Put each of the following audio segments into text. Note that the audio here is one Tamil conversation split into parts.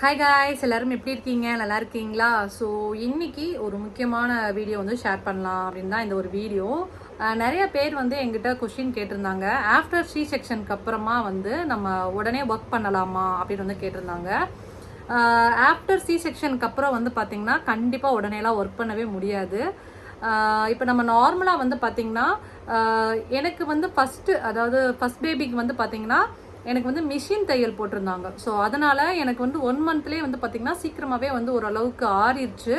ஹாய் காய்ஸ் எல்லோரும் எப்படி இருக்கீங்க? நல்லா இருக்கீங்களா? ஸோ இன்றைக்கி ஒரு முக்கியமான வீடியோ வந்து ஷேர் பண்ணலாம் அப்படின்னு தான் இந்த ஒரு வீடியோ நிறைய பேர் வந்து எங்கிட்ட கொஷின் கேட்டிருந்தாங்க. ஆஃப்டர் சி செக்ஷனுக்கு அப்புறமா வந்து நம்ம உடனே ஒர்க் பண்ணலாமா அப்படின்னு வந்து கேட்டிருந்தாங்க. ஆஃப்டர் சி செக்ஷனுக்கு அப்புறம் வந்து பார்த்திங்கன்னா கண்டிப்பாக உடனேலாம் ஒர்க் பண்ணவே முடியாது. இப்போ நம்ம நார்மலாக வந்து பார்த்திங்கன்னா எனக்கு வந்து ஃபஸ்ட்டு அதாவது ஃபஸ்ட் பேபிக்கு வந்து பார்த்தீங்கன்னா எனக்கு வந்து மிஷின் தையல் போட்டிருந்தாங்க. ஸோ அதனால் எனக்கு வந்து ஒன் மந்த்லேயே வந்து பார்த்திங்கன்னா சீக்கிரமாகவே வந்து ஓரளவுக்கு ஆறிடுச்சு.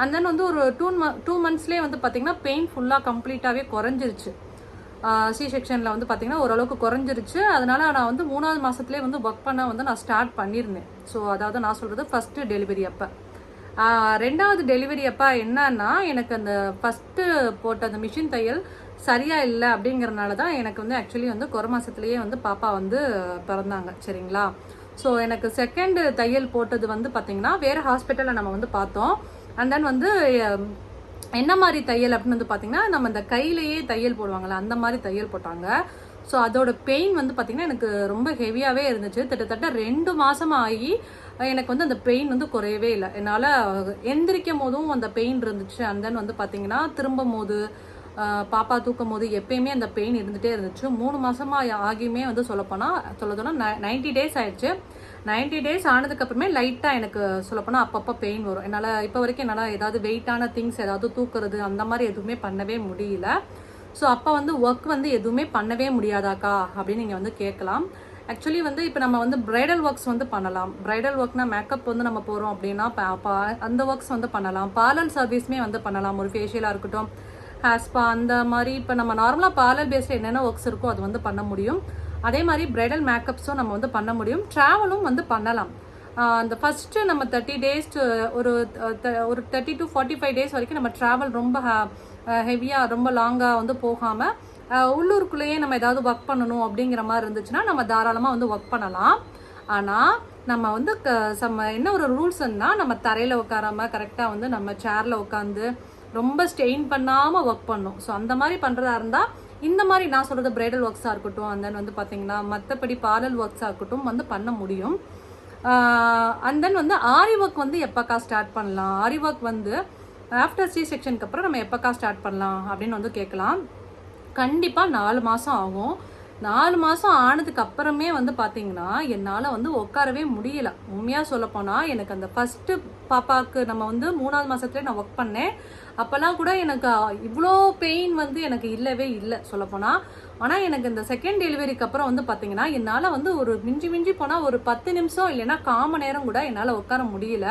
அண்ட் தென் வந்து ஒரு டூ ம டூ மந்த்ஸ்லேயே வந்து பார்த்திங்கன்னா பெயின் ஃபுல்லாக கம்ப்ளீட்டாகவே குறைஞ்சிருச்சு. சி செக்ஷனில் வந்து பார்த்திங்கன்னா ஓரளவுக்கு குறைஞ்சிருச்சு. அதனால் நான் வந்து மூணாவது மாதத்துலேயே வந்து ஒர்க் பண்ண வந்து நான் ஸ்டார்ட் பண்ணியிருந்தேன். ஸோ அதாவது நான் சொல்கிறது ஃபஸ்ட்டு டெலிவரி அப்போ. ரெண்டாவது டெலிவரி அப்போ என்னன்னா எனக்கு அந்த ஃபஸ்ட்டு போட்ட அந்த மிஷின் தையல் சரியாக இல்லை அப்படிங்கிறனால தான் எனக்கு வந்து ஆக்சுவலி வந்து குறை மாதத்துலேயே வந்து பாப்பா வந்து பிறந்தாங்க சரிங்களா? ஸோ எனக்கு செகண்ட் தையல் போட்டது வந்து பார்த்தீங்கன்னா வேறு ஹாஸ்பிட்டலில் நம்ம வந்து பார்த்தோம். அண்ட் தென் வந்து என்ன மாதிரி தையல் அப்படின்னு வந்து பார்த்தீங்கன்னா நம்ம இந்த கையிலேயே தையல் போடுவாங்கள்ல அந்த மாதிரி தையல் போட்டாங்க. ஸோ அதோட பெயின் வந்து பார்த்திங்கன்னா எனக்கு ரொம்ப ஹெவியாகவே இருந்துச்சு. கிட்டத்தட்ட ரெண்டு மாதம் ஆகி எனக்கு வந்து அந்த பெயின் வந்து குறையவே இல்லை. என்னால் எந்திரிக்கும் போதும் அந்த பெயின் இருந்துச்சு. அண்ட் தென் வந்து பார்த்திங்கன்னா திரும்பும் போது பாப்பா தூக்கும் போது எப்பயுமே அந்த பெயின் இருந்துகிட்டே இருந்துச்சு. மூணு மாதமாக ஆகியுமே வந்து சொல்லப்போனால் சொல்லதோன்னா நைன்டி டேஸ் ஆயிடுச்சு. நைன்டி டேஸ் ஆனதுக்கப்புறமே லைட்டாக எனக்கு சொல்லப்போனால் அப்பப்போ பெயின் வரும். என்னால் இப்போ வரைக்கும் என்னால் ஏதாவது வெயிட்டான திங்ஸ் ஏதாவது தூக்குறது அந்த மாதிரி எதுவுமே பண்ணவே முடியல. ஸோ அப்போ வந்து ஒர்க் வந்து எதுவுமே பண்ணவே முடியாதாக்கா அப்படின்னு நீங்கள் வந்து கேட்கலாம். ஆக்சுவலி வந்து இப்போ நம்ம வந்து ப்ரைடல் ஒர்க்ஸ் வந்து பண்ணலாம். ப்ரைடல் ஒர்க்னா மேக்கப் வந்து நம்ம போகிறோம் அப்படின்னா அந்த ஒர்க்ஸ் வந்து பண்ணலாம். பார்லர் சர்வீஸுமே வந்து பண்ணலாம். ஒரு ஃபேஷியலாக இருக்கட்டும். ஹேஸ்பா அந்த மாதிரி இப்போ நம்ம நார்மலாக பார்லர் பேஸில் என்னென்ன ஒர்க்ஸ் இருக்கோ அது வந்து பண்ண முடியும். அதே மாதிரி பிரைடல் மேக்கப்ஸும் நம்ம வந்து பண்ண முடியும். ட்ராவலும் வந்து பண்ணலாம். அந்த ஃபஸ்ட்டு நம்ம தேர்ட்டி டேஸ் ஒரு ஒரு thirty to forty five days வரைக்கும் நம்ம ட்ராவல் ரொம்ப ஹெவியாக ரொம்ப லாங்காக வந்து போகாமல் உள்ளூருக்குள்ளேயே நம்ம ஏதாவது ஒர்க் பண்ணணும் அப்படிங்கிற மாதிரி இருந்துச்சுன்னா நம்ம தாராளமாக வந்து ஒர்க் பண்ணலாம். ஆனால் நம்ம வந்து க சம்ம என்ன ஒரு ரூல்ஸ்னால் நம்ம தரையில் உட்காராம கரெக்டாக வந்து நம்ம சேரில் உட்காந்து ரொம்ப ஸ்டெயின் பண்ணாமல் ஒர்க் பண்ணும். ஸோ அந்த மாதிரி பண்ணுறதா இருந்தால் இந்த மாதிரி நான் சொல்கிறது பிரைடல் ஒர்க்ஸாக இருக்கட்டும் அண்ட் தென் வந்து பார்த்தீங்கன்னா மற்றபடி பார்லர் ஒர்க்ஸாக இருக்கட்டும் வந்து பண்ண முடியும். அண்ட் தென் வந்து ஆரி ஒர்க் வந்து எப்போக்கா ஸ்டார்ட் பண்ணலாம்? ஆரி ஒர்க் வந்து ஆஃப்டர் சி செக்ஷனுக்கு அப்புறம் நம்ம எப்போக்கா ஸ்டார்ட் பண்ணலாம் அப்படின்னு வந்து கேட்கலாம். கண்டிப்பாக நாலு மாதம் ஆகும். நாலு மாதம் ஆனதுக்கு அப்புறமே வந்து பார்த்தீங்கன்னா என்னால் வந்து உட்காரவே முடியல. உண்மையாக சொல்லப்போனால் எனக்கு அந்த ஃபஸ்ட்டு பாப்பாவுக்கு நம்ம வந்து மூணாவது மாதத்துலேயே நான் ஒர்க் பண்ணேன். அப்போல்லாம் கூட எனக்கு இவ்வளோ பெயின் வந்து எனக்கு இல்லவே இல்லை சொல்லப்போனால் ஆனால் எனக்கு இந்த செகண்ட் டெலிவரிக்கு அப்புறம் வந்து பார்த்தீங்கன்னா என்னால் வந்து ஒரு மிஞ்சி மிஞ்சி போனால் ஒரு பத்து நிமிஷம் இல்லைன்னா காம நேரம் கூட என்னால் உட்கார முடியல.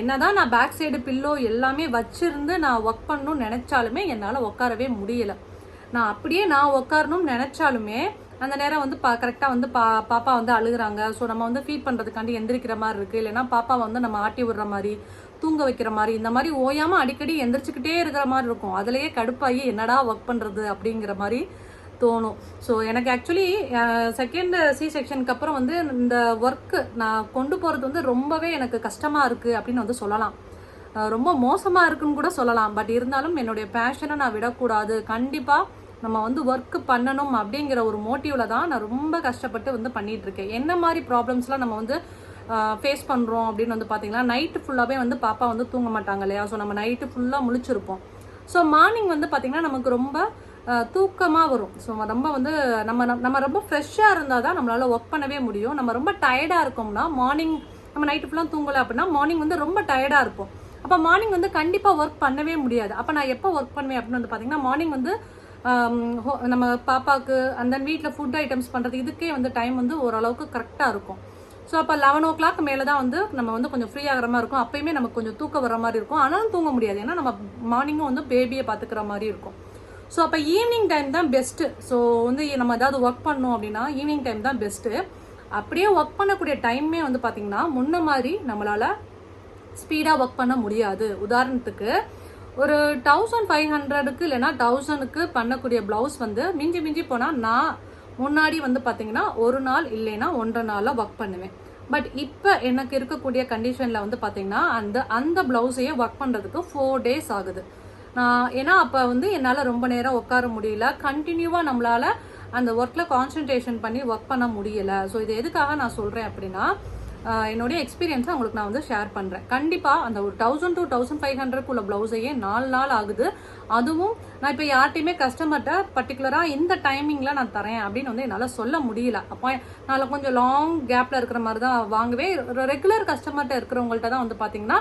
என்னதான் நான் பேக் சைடு பில்லோ எல்லாமே வச்சிருந்து நான் ஒர்க் பண்ணணும்னு நினச்சாலுமே என்னால் உட்காரவே முடியல. நான் அப்படியே நான் உட்காரணும்னு நினச்சாலுமே அந்த நேரம் வந்து பா கரெக்டாக வந்து பா பாப்பா வந்து அழுகுறாங்க. ஸோ நம்ம வந்து ஃபீட் பண்ணுறதுக்காண்டி எந்திரிக்கிற மாதிரி இருக்குது இல்லைன்னா பாப்பா வந்து நம்ம ஆட்டி விடுற மாதிரி தூங்க வைக்கிற மாதிரி இந்த மாதிரி ஓயாமல் அடிக்கடி எந்திரிச்சுக்கிட்டே இருக்கிற மாதிரி இருக்கும். அதுலேயே கடுப்பாகி என்னடா ஒர்க் பண்ணுறது அப்படிங்கிற மாதிரி தோணும். ஸோ எனக்கு ஆக்சுவலி செகண்ட் சி செக்ஷனுக்கு அப்புறம் வந்து இந்த ஒர்க்கு நான் கொண்டு போகிறது வந்து ரொம்பவே எனக்கு கஷ்டமாக இருக்குது அப்படின்னு வந்து சொல்லலாம். ரொம்ப மோசமாக இருக்குன்னு கூட சொல்லலாம். பட் இருந்தாலும் என்னுடைய பேஷனை நான் விடக்கூடாது. கண்டிப்பாக நம்ம வந்து ஒர்க் பண்ணணும் அப்படிங்கிற ஒரு மோட்டிவில் தான் நான் ரொம்ப கஷ்டப்பட்டு வந்து பண்ணிகிட்ருக்கேன் இருக்கேன் என்ன மாதிரி ப்ராப்ளம்ஸ்லாம் நம்ம வந்து ஃபேஸ் பண்ணுறோம் அப்படின்னு வந்து பார்த்தீங்கன்னா நைட்டு ஃபுல்லாகவே வந்து பாப்பா வந்து தூங்க மாட்டாங்க இல்லையா? ஸோ நம்ம நைட்டு ஃபுல்லாக முழிச்சிருப்போம். ஸோ மார்னிங் வந்து பார்த்திங்கன்னா நமக்கு ரொம்ப தூக்கமாக வரும். ஸோ ரொம்ப வந்து நம்ம நம்ம ரொம்ப ஃப்ரெஷ்ஷாக இருந்தால் தான் நம்மளால் ஒர்க் பண்ணவே முடியும். நம்ம ரொம்ப டயர்டாக இருக்கோம்னா மார்னிங் நம்ம நைட்டு ஃபுல்லாக தூங்கலை அப்படின்னா மார்னிங் வந்து ரொம்ப டயர்டாக இருப்போம். அப்போ மார்னிங் வந்து கண்டிப்பாக ஒர்க் பண்ணவே முடியாது. அப்போ நான் எப்போ ஒர்க் பண்ணுவேன் அப்படின்னு வந்து பார்த்தீங்கன்னா மார்னிங் வந்து நம்ம பாப்பாவுக்கு அந்த வீட்டில் ஃபுட் ஐட்டம்ஸ் பண்ணுறது இதுக்கே வந்து டைம் வந்து ஓரளவுக்கு கரெக்டாக இருக்கும். ஸோ அப்போ லெவன் ஓ கிளாக் மேலே தான் வந்து நம்ம வந்து கொஞ்சம் ஃப்ரீ ஆகிற மாதிரி இருக்கும். அப்பயுமே நமக்கு கொஞ்சம் தூக்கம் வர மாதிரி இருக்கும். ஆனாலும் தூங்க முடியாது. ஏன்னா நம்ம மார்னிங்கும் வந்து பேபியை பார்த்துக்கிற மாதிரி இருக்கும். ஸோ அப்போ ஈவினிங் டைம் தான் பெஸ்ட்டு ஸோ வந்து நம்ம ஏதாவது ஒர்க் பண்ணோம் அப்படின்னா ஈவினிங் டைம் தான் பெஸ்ட்டு அப்படியே ஒர்க் பண்ணக்கூடிய டைமே வந்து பார்த்திங்கன்னா முன்ன மாதிரி நம்மளால் ஸ்பீடாக ஒர்க் பண்ண முடியாது. உதாரணத்துக்கு ஒரு தௌசண்ட் ஃபைவ் ஹண்ட்ரடுக்கு இல்லைனா தௌசண்ட்க்கு பண்ணக்கூடிய ப்ளவுஸ் வந்து மிஞ்சி மிஞ்சி போனால் நான் முன்னாடி வந்து பார்த்தீங்கன்னா ஒரு நாள் இல்லைன்னா ஒன்றரை நாளில் ஒர்க் பண்ணுவேன். பட் இப்போ எனக்கு இருக்கக்கூடிய கண்டிஷனில் வந்து பார்த்தீங்கன்னா அந்த அந்த ப்ளவுஸையே ஒர்க் பண்ணுறதுக்கு ஃபோர் டேஸ் ஆகுது. நான் ஏன்னா அப்போ வந்து என்னால் ரொம்ப நேரம் உட்கார முடியல. கண்டினியூவாக நம்மளால் அந்த ஒர்க்கில் கான்சன்ட்ரேஷன் பண்ணி ஒர்க் பண்ண முடியலை. ஸோ இது எதுக்காக நான் சொல்கிறேன் அப்படின்னா என்னுடைய எக்ஸ்பீரியன்ஸை உங்களுக்கு நான் வந்து ஷேர் பண்ணுறேன் கண்டிப்பாக அந்த ஒரு தௌசண்ட் டூ தௌசண்ட் ஃபைவ் ஹண்ட்ரட்குள்ள ப்ளவுஸையே நாலு நாள் ஆகுது. அதுவும் நான் இப்போ யார்ட்டையுமே கஸ்டமர்கிட்ட பர்டிகுலராக இந்த டைமிங்கில் நான் தரேன் அப்படின்னு வந்து என்னால் சொல்ல முடியல. அப்போ நான் கொஞ்சம் லாங் கேப்பில் இருக்கிற மாதிரி தான் வாங்குவே ரெகுலர் கஸ்டமர்கிட்ட இருக்கிறவங்கள்ட்ட தான் வந்து பார்த்தீங்கன்னா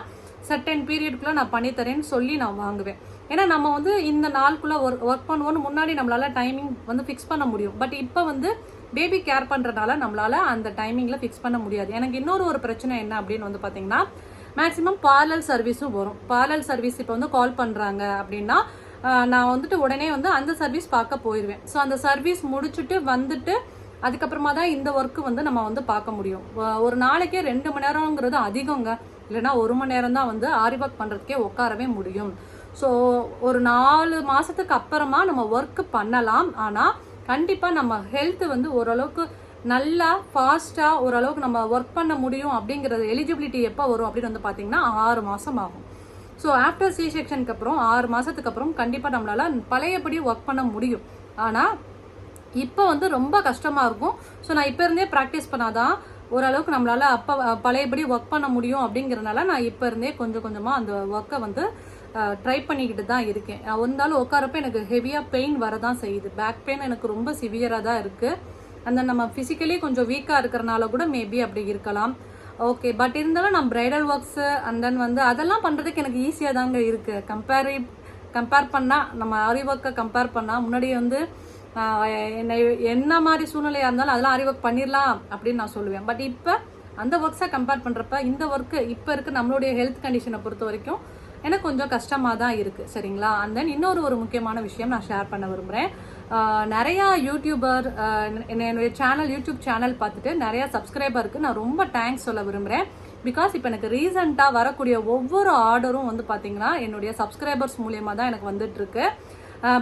சர்டன் பீரியடுக்குள்ளே நான் பண்ணித்தரேன்னு சொல்லி நான் வாங்குவேன். ஏன்னா நம்ம வந்து இந்த நாளுக்குள்ளே ஒர்க் ஒர்க் பண்ணுவோன்னு முன்னாடி நம்மளால டைமிங் வந்து ஃபிக்ஸ் பண்ண முடியும். பட் இப்போ வந்து பேபி கேர் பண்ணுறதுனால நம்மளால் அந்த டைமிங்கில் ஃபிக்ஸ் பண்ண முடியாது. எனக்கு இன்னொரு ஒரு பிரச்சனை என்ன அப்படின்னு வந்து பார்த்தீங்கன்னா மேக்ஸிமம் பார்லர் சர்வீஸும் வரும். பார்லர் சர்வீஸ் இப்போ வந்து கால் பண்ணுறாங்க அப்படின்னா நான் வந்துட்டு உடனே வந்து அந்த சர்வீஸ் பார்க்க போயிடுவேன் ஸோ அந்த சர்வீஸ் முடிச்சுட்டு வந்துட்டு அதுக்கப்புறமா தான் இந்த ஒர்க்கு வந்து நம்ம வந்து பார்க்க முடியும். ஒரு நாளைக்கே ரெண்டு மணி நேரங்கிறது அதிகங்க. இல்லைன்னா ஒரு மணி நேரம் தான் வந்து ஆரி ஒர்க் பண்ணுறதுக்கே உட்காரவே முடியும். ஸோ ஒரு நாலு மாதத்துக்கு அப்புறமா நம்ம ஒர்க்கு பண்ணலாம். ஆனால் கண்டிப்பாக நம்ம ஹெல்த் வந்து ஓரளவுக்கு நல்லா ஃபாஸ்ட்டாக ஓரளவுக்கு நம்ம ஒர்க் பண்ண முடியும் அப்படிங்கிறது எலிஜிபிலிட்டி எப்போ வரும் அப்படின்னு வந்து பார்த்தீங்கன்னா ஆறு மாதம் ஆகும். ஸோ ஆஃப்டர் சி செக்ஷனுக்கு அப்புறம் ஆறு மாதத்துக்கு அப்புறம் கண்டிப்பாக நம்மளால் பழையபடி ஒர்க் பண்ண முடியும். ஆனால் இப்போ வந்து ரொம்ப கஷ்டமாக இருக்கும். ஸோ நான் இப்போ இருந்தே ப்ராக்டிஸ் பண்ணாதான் ஓரளவுக்கு நம்மளால் அப்போ பழையபடி ஒர்க் பண்ண முடியும் அப்படிங்கிறனால நான் இப்போ இருந்தே கொஞ்சம் கொஞ்சமாக அந்த ஒர்க்கை வந்து ட்ரை பண்ணிக்கிட்டு தான் இருக்கேன். நான் இருந்தாலும் உட்காரப்ப எனக்கு ஹெவியாக பெயின் வரதான் செய்யுது. பேக் பெயின் எனக்கு ரொம்ப சிவியராக தான் இருக்குது அந்த நம்ம ஃபிசிக்கலி கொஞ்சம் வீக்காக இருக்கிறனால கூட மேபி அப்படி இருக்கலாம். ஓகே பட் இருந்தாலும் நான் பிரைடல் ஒர்க்ஸு அண்ட் தென் வந்து அதெல்லாம் பண்ணுறதுக்கு எனக்கு ஈஸியாக தாங்க இருக்குது கம்பேரி கம்பேர் பண்ணால் நம்ம ஆரி ஒர்க்கை கம்பேர் பண்ணால் முன்னாடி வந்து என்னை என்ன என்ன மாதிரி சூழ்நிலையாக இருந்தாலும் அதெல்லாம் ஆரி ஒர்க் பண்ணிடலாம் அப்படின்னு நான் சொல்லுவேன். பட் இப்போ அந்த ஒர்க்ஸை கம்பேர் பண்ணுறப்ப இந்த ஒர்க்கு இப்போ இருக்க நம்மளுடைய ஹெல்த் கண்டிஷனை பொறுத்த வரைக்கும் எனக்கு கொஞ்சம் கஷ்டமாக தான் இருக்குது சரிங்களா? அண்ட் தென் இன்னொரு ஒரு முக்கியமான விஷயம் நான் ஷேர் பண்ண விரும்புகிறேன் நிறையா யூடியூபர் என்னுடைய சேனல் யூடியூப் சேனல் பார்த்துட்டு நிறையா சப்ஸ்கிரைபருக்கு நான் ரொம்ப தேங்க்ஸ் சொல்ல விரும்புகிறேன் பிகாஸ் இப்போ எனக்கு ரீசெண்டாக வரக்கூடிய ஒவ்வொரு ஆர்டரும் வந்து பார்த்திங்கன்னா என்னுடைய சப்ஸ்கிரைபர்ஸ் மூலியமாக தான் எனக்கு வந்துட்டுருக்கு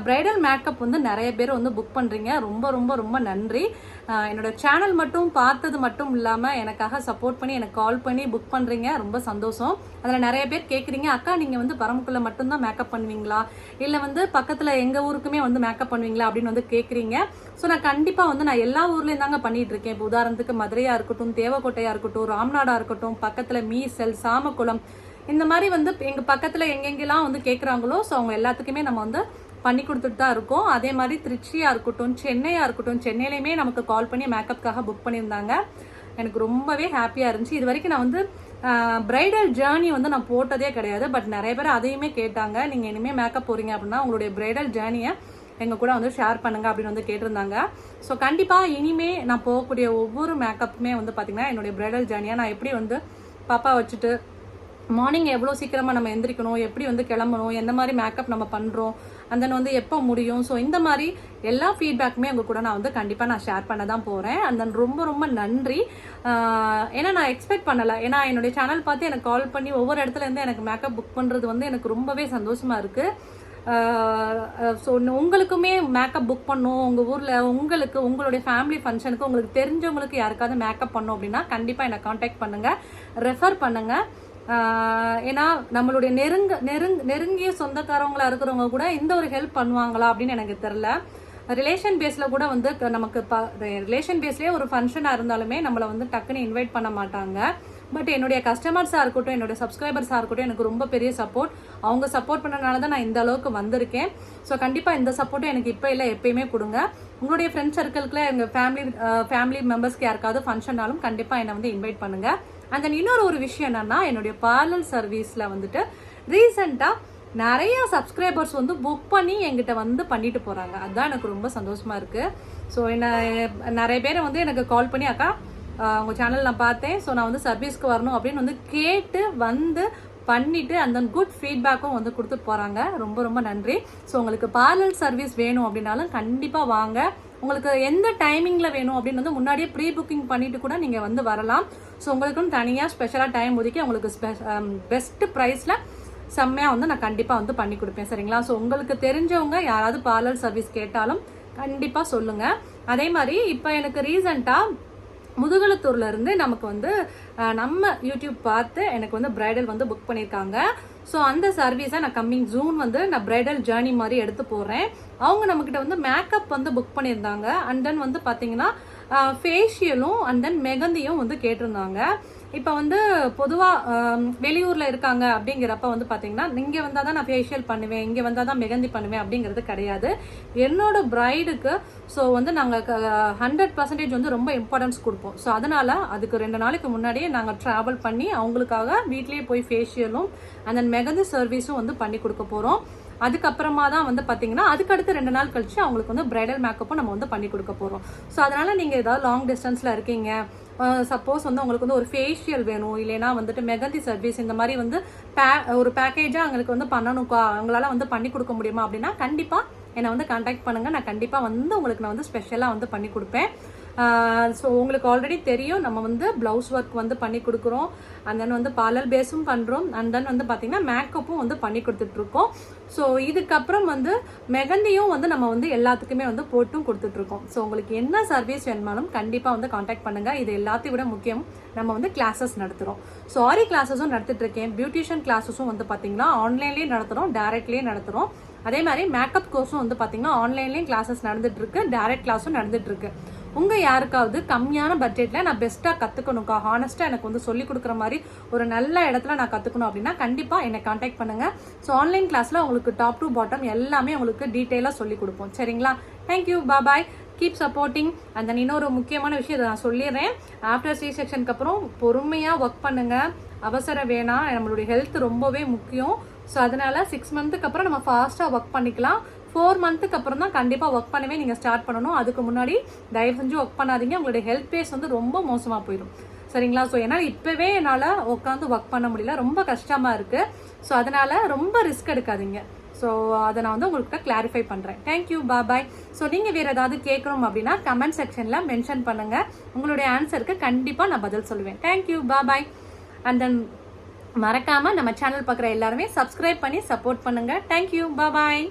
பிரைடல் மேக்கப் வந்து நிறைய பேர் வந்து புக் பண்ணுறீங்க ரொம்ப ரொம்ப ரொம்ப நன்றி. என்னோட சேனல் மட்டும் பார்த்தது மட்டும் இல்லாமல் எனக்காக சப்போர்ட் பண்ணி எனக்கு கால் பண்ணி புக் பண்ணுறீங்க ரொம்ப சந்தோஷம். அதில் நிறைய பேர் கேட்குறீங்க அக்கா நீங்கள் வந்து பரமக்குள்ள மட்டும்தான் மேக்கப் பண்ணுவீங்களா? இல்லை வந்து பக்கத்தில் எங்கள் ஊருக்குமே வந்து மேக்கப் பண்ணுவீங்களா? அப்படின்னு வந்து கேட்குறீங்க ஸோ நான் கண்டிப்பாக வந்து நான் எல்லா ஊர்லேயும் தாங்க பண்ணிகிட்டு இருக்கேன். இப்போ உதாரணத்துக்கு மதுரையாக இருக்கட்டும் தேவக்கோட்டையாக இருக்கட்டும் ராம்நாடாக இருக்கட்டும் பக்கத்தில் மீசல் சாமக்குளம் இந்த மாதிரி வந்து எங்கள் பக்கத்தில் எங்கெங்கெல்லாம் வந்து கேட்குறாங்களோ ஸோ அவங்க எல்லாத்துக்குமே நம்ம வந்து பண்ணி கொடுத்துட்டு தான் இருக்கோம். அதே மாதிரி திருச்சியாக இருக்கட்டும் சென்னையாக இருக்கட்டும் சென்னையிலையுமே நமக்கு கால் பண்ணி மேக்கப்காக புக் பண்ணியிருந்தாங்க. எனக்கு ரொம்பவே ஹாப்பியாக இருந்துச்சு. இது வரைக்கும் நான் வந்து பிரைடல் ஜேர்னி வந்து நான் போட்டதே கிடையாது. பட் நிறைய பேர் அதையுமே கேட்டாங்க. நீங்கள் இனிமேல் மேக்கப் போகிறீங்க அப்படின்னா உங்களுடைய பிரைடல் ஜேர்னியை எங்கள் கூட வந்து ஷேர் பண்ணுங்க அப்படின்னு வந்து கேட்டிருந்தாங்க. ஸோ கண்டிப்பாக இனிமே நான் போகக்கூடிய ஒவ்வொரு மேக்கப்புமே வந்து பார்த்திங்கன்னா என்னுடைய பிரைடல் ஜேர்னியாக நான் எப்படி வந்து பாப்பா வச்சுட்டு மார்னிங் எவ்வளோ சீக்கிரமாக நம்ம எந்திரிக்கணும் எப்படி வந்து கிளம்பணும் எந்த மாதிரி மேக்கப் நம்ம பண்ணுறோம் அந்த வந்து எப்போ முடியும்? ஸோ இந்த மாதிரி எல்லா ஃபீட்பேக்குமே உங்கள் கூட நான் வந்து கண்டிப்பாக நான் ஷேர் பண்ண தான் போகிறேன் அந்த ரொம்ப ரொம்ப நன்றி. ஏன்னா நான் எக்ஸ்பெக்ட் பண்ணலை. ஏன்னா என்னுடைய சேனல் பார்த்து எனக்கு கால் பண்ணி ஒவ்வொரு இடத்துலேருந்து எனக்கு மேக்கப் புக் பண்ணுறது வந்து எனக்கு ரொம்பவே சந்தோஷமாக இருக்குது ஸோ உங்களுக்குமே மேக்கப் புக் பண்ணும். உங்கள் ஊரில் உங்களுக்கு உங்களுடைய ஃபேமிலி ஃபங்க்ஷனுக்கு உங்களுக்கு தெரிஞ்சவங்களுக்கு யாருக்காவது மேக்கப் பண்ணும் அப்படின்னா கண்டிப்பாக என்னை காண்டாக்ட் பண்ணுங்கள் ரெஃபர் பண்ணுங்கள் ஏன்னா நம்மளுடைய நெருங்க நெருங் நெருங்கிய சொந்தக்காரவங்களா இருக்கிறவங்க கூட இந்த ஒரு ஹெல்ப் பண்ணுவாங்களா அப்படின்னு எனக்கு தெரில ரிலேஷன் பேஸில் கூட வந்து நமக்கு ப ரிலேஷன் பேஸ்லேயே ஒரு ஃபங்க்ஷனாக இருந்தாலுமே நம்மளை வந்து டக்குன்னு இன்வைட் பண்ண மாட்டாங்க. பட் என்னுடைய கஸ்டமர்ஸாக இருக்கட்டும் என்னுடைய சப்ஸ்கிரைபர்ஸாக இருக்கட்டும் எனக்கு ரொம்ப பெரிய சப்போர்ட் அவங்க சப்போர்ட் பண்ணனால தான் நான் இந்த அளவுக்கு வந்திருக்கேன். ஸோ கண்டிப்பாக இந்த சப்போர்ட்டும் எனக்கு இப்போ இல்லை எப்பயுமே கொடுங்க. உங்களுடைய ஃப்ரெண்ட்ஸ் சர்க்கிள்குள்ள எங்கள் ஃபேமிலி ஃபேமிலி மெம்பர்ஸ்க்கு யாருக்காவது ஃபங்க்ஷன்னாலும் கண்டிப்பாக என்னை வந்து இன்வைட் பண்ணுங்கள் அண்ட் தென் இன்னொரு ஒரு விஷயம் என்னன்னா என்னுடைய பார்லர் சர்வீஸில் வந்துட்டு ரீசெண்டாக நிறைய சப்ஸ்கிரைபர்ஸ் வந்து புக் பண்ணி என்கிட்ட வந்து பண்ணிட்டு போகிறாங்க அதுதான் எனக்கு ரொம்ப சந்தோஷமாக இருக்குது ஸோ என்ன நிறைய பேரை வந்து எனக்கு கால் பண்ணி அக்கா உங்கள் சேனல் நான் பார்த்தேன். ஸோ நான் வந்து சர்வீஸ்க்கு வரணும். அப்படின்னு வந்து கேட்டு வந்து பண்ணிவிட்டு அந்த குட் ஃபீட்பேக்கும் வந்து கொடுத்துட்டு போகிறாங்க ரொம்ப ரொம்ப நன்றி. ஸோ உங்களுக்கு பார்லர் சர்வீஸ் வேணும் அப்படின்னாலும் கண்டிப்பாக வாங்க. உங்களுக்கு எந்த டைமிங்கில் வேணும் அப்படின்னு வந்து முன்னாடியே ப்ரீ புக்கிங் பண்ணிட்டு கூட நீங்கள் வந்து வரலாம். ஸோ உங்களுக்குன்னு தனியாக ஸ்பெஷலாக டைம் ஒதுக்கி உங்களுக்கு பெஸ்ட் ப்ரைஸில் செம்மையாக வந்து நான் கண்டிப்பாக வந்து பண்ணி கொடுப்பேன். சரிங்களா? ஸோ உங்களுக்கு தெரிஞ்சவங்க யாராவது பார்லர் சர்வீஸ் கேட்டாலும் கண்டிப்பாக சொல்லுங்கள் அதே மாதிரி இப்போ எனக்கு ரீசண்டாக முதுகலத்தூர்லேருந்து நமக்கு வந்து நம்ம யூடியூப் பார்த்து எனக்கு வந்து பிரைடல் வந்து புக் பண்ணியிருக்காங்க ஸோ அந்த சர்வீஸை நான் கம்மிங் ஜூன் வந்து நான் பிரைடல் ஜேர்னி மாதிரி எடுத்து போகிறேன் அவங்க நம்மக்கிட்ட வந்து மேக்கப் வந்து புக் பண்ணியிருந்தாங்க. அண்ட் தென் வந்து பார்த்தீங்கன்னா ஃபேஷியலும் அண்ட் தென் மெகந்தியும் வந்து கேட்டிருந்தாங்க. இப்போ வந்து பொதுவாக வெளியூரில் இருக்காங்க அப்படிங்கிறப்ப வந்து பார்த்தீங்கன்னா இங்கே வந்தால் தான் நான் ஃபேஷியல் பண்ணுவேன் இங்கே வந்தால் தான் மெகந்தி பண்ணுவேன் அப்படிங்கிறது கிடையாது. என்னோட ப்ரைடுக்கு ஸோ வந்து நாங்கள் ஹண்ட்ரட் பர்சன்டேஜ் வந்து ரொம்ப இம்பார்ட்டன்ஸ் கொடுப்போம். ஸோ அதனால் அதுக்கு ரெண்டு நாளைக்கு முன்னாடியே நாங்கள் ட்ராவல் பண்ணி அவங்களுக்காக வீட்லேயே போய் ஃபேஷியலும் அண்ட் தென் மெகந்தி சர்வீஸும் வந்து பண்ணி கொடுக்க போகிறோம் அதுக்கப்புறமா தான் வந்து பார்த்தீங்கன்னா அதுக்கடுத்து ரெண்டு நாள் கழிச்சு அவங்களுக்கு வந்து பிரைடல் மேக்கப்பும் நம்ம வந்து பண்ணி கொடுக்க போகிறோம் ஸோ அதனால் நீங்கள் ஏதாவது லாங் டிஸ்டன்ஸில் இருக்கீங்க சப்போஸ் வந்து உங்களுக்கு வந்து ஒரு ஃபேஷியல் வேணும் இல்லைனா வந்துட்டு மெகந்தி சர்வீஸ் இந்த மாதிரி வந்து பே ஒரு பேக்கேஜாக அவங்களுக்கு வந்து பண்ணணும்க்கா அவங்களால வந்து பண்ணி கொடுக்க முடியுமா அப்படின்னா கண்டிப்பாக என்னை வந்து கான்டாக்ட் பண்ணுங்கள் நான் கண்டிப்பாக வந்து உங்களுக்கு நான் வந்து ஸ்பெஷலாக வந்து பண்ணி கொடுப்பேன். ஸோ உங்களுக்கு ஆல்ரெடி தெரியும். நம்ம வந்து ப்ளவுஸ் ஒர்க் வந்து பண்ணி கொடுக்குறோம். அண்ட் தென் வந்து பாலல் பேஸும் பண்ணுறோம் அண்ட் தென் வந்து பார்த்திங்கன்னா மேக்கப்பும் வந்து பண்ணி கொடுத்துட்ருக்கோம். ஸோ இதுக்கப்புறம் வந்து மெகந்தியும் வந்து நம்ம வந்து எல்லாத்துக்குமே வந்து போட்டும் கொடுத்துட்ருக்கோம். ஸோ உங்களுக்கு என்ன சர்வீஸ் வேணுமாலும் கண்டிப்பாக வந்து காண்டாக்ட் பண்ணுங்கள் இது எல்லாத்தையும் விட முக்கியம். நம்ம வந்து கிளாஸஸ் நடத்துகிறோம் ஸோ ஆரி கிளாஸஸும் நடத்திட்டுருக்கேன் பியூட்டிஷியன் கிளாஸஸும் வந்து பார்த்திங்கன்னா ஆன்லைன்லேயே நடத்துகிறோம் டேரெக்ட்லேயே நடத்துகிறோம் அதே மாதிரி மேக்கப் கோர்ஸும் வந்து பார்த்திங்கன்னா ஆன்லைன்லேயும் கிளாஸஸ் நடந்துட்டு டேரக்ட் கிளாஸும் நடந்துட்டு உங்கள் யாருக்காவது கம்மியான பட்ஜெட்டில் நான் பெஸ்ட்டாக கற்றுக்கணுக்கா ஹானஸ்ட்டாக எனக்கு வந்து சொல்லி கொடுக்குற மாதிரி ஒரு நல்ல இடத்துல நான் கற்றுக்கணும் அப்படின்னா கண்டிப்பாக என்னை காண்டாக்ட் பண்ணுங்கள் ஸோ ஆன்லைன் கிளாஸில் உங்களுக்கு டாப் டு பாட்டம் எல்லாமே உங்களுக்கு டீட்டெயிலாக சொல்லி கொடுப்போம். சரிங்களா? தேங்க்யூ பாய் கீப் சப்போர்ட்டிங் அந்த இன்னொரு முக்கியமான விஷயம் இதை நான் சொல்லிடுறேன். ஆஃப்டர் சி செக்ஷனுக்கு அப்புறம் பொறுமையாக ஒர்க் பண்ணுங்கள் அவசரம் வேணாம். நம்மளுடைய ஹெல்த் ரொம்பவே முக்கியம். ஸோ அதனால் சிக்ஸ் மந்த்துக்கு அப்புறம் நம்ம ஃபாஸ்ட்டாக ஒர்க் பண்ணிக்கலாம். ஃபோர் மந்த்துக்கு அப்புறம் தான் கண்டிப்பாக ஒர்க் பண்ணவே நீங்கள் ஸ்டார்ட் பண்ணணும். அதுக்கு முன்னாடி தயவு செஞ்சு ஒர்க் பண்ணாதீங்க. உங்களுடைய ஹெல்த் பேஸ் வந்து ரொம்ப மோசமாக போயிடும். சரிங்களா? ஸோ என்னால் இப்போவே என்னால் உட்காந்து ஒர்க் பண்ண முடியல. ரொம்ப கஷ்டமாக இருக்குது ஸோ அதனால் ரொம்ப ரிஸ்க் எடுக்காதீங்க. ஸோ அதை நான் வந்து உங்களுக்கு கிளாரிஃபை பண்ணுறேன் தேங்க்யூ பாய் ஸோ நீங்கள் வேறு ஏதாவது கேட்கணும் அப்படின்னா கமெண்ட் செக்ஷனில் மென்ஷன் பண்ணுங்கள் உங்களுடைய ஆன்சருக்கு கண்டிப்பாக நான் பதில் சொல்லுவேன். தேங்க்யூ பாய் அண்ட் தென் மறக்காமல் நம்ம சேனல் பார்க்குற எல்லாருமே சப்ஸ்கிரைப் பண்ணி சப்போர்ட் பண்ணுங்கள் தேங்க்யூ பாய்